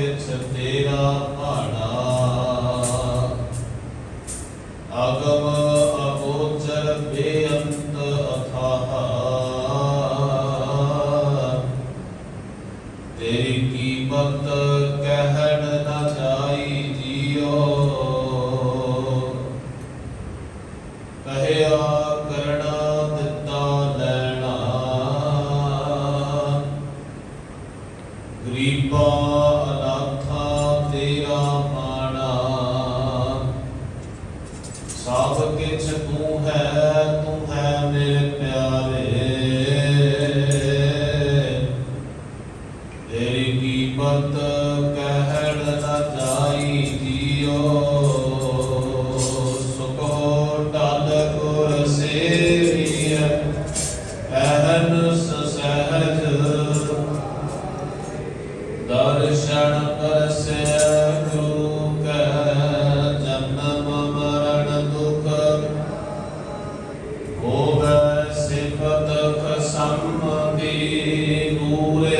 ਕਿਛ ਤੇਰਾ ਭਾਣਾ। ਅਗਮ ਅਗੋਚਰ ਬੇਅੰਤ ਅਥਾਹ। ਤੇਰੀ ਕੀਮਤ ਕਹਿਣ ਨਾ ਜਾਈ ਜੀਓ। ਕਹਿਆ ਕਰਣਾ ਦਿੱਤਾ ਲੈਣਾ। ਗਰੀਬਾਂ Senhor é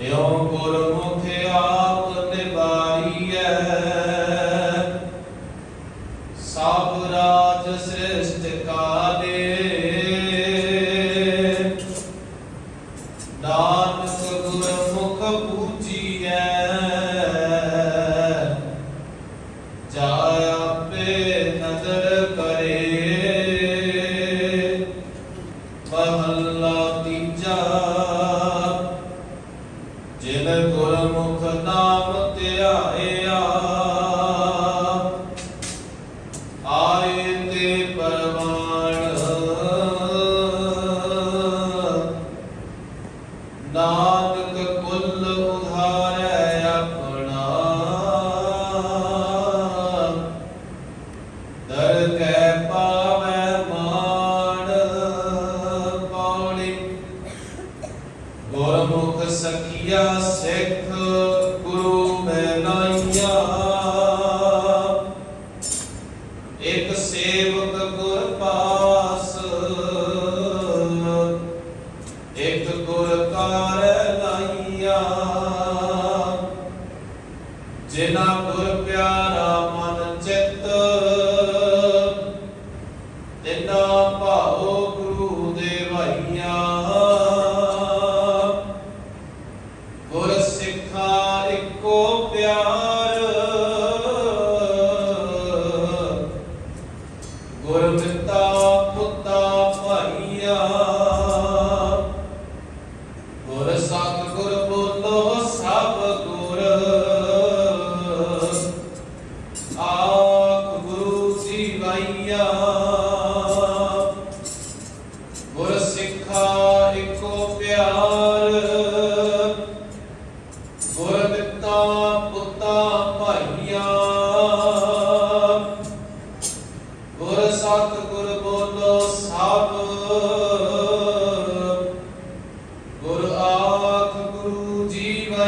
ਇਉ ਗੁਰਮੁਖ ਆਪ ਨਿਵਾਰੀਐ ਸਭ ਰਾਜ ਸ੍ਰਿਸ਼ਟ ਕਾਲੇ ਨਾਨਕ ਗੁਰਮੁਖ ਪੂਜੀਐ। ਜਾ ਆਪੇ ਨਦਰ ਕਰੇ। ਮਹੱਲਾ ਤੀਜਾ ਇਕ ਸੇਵਕ ਗੁਰ ਪਾਸ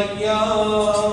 Yeah.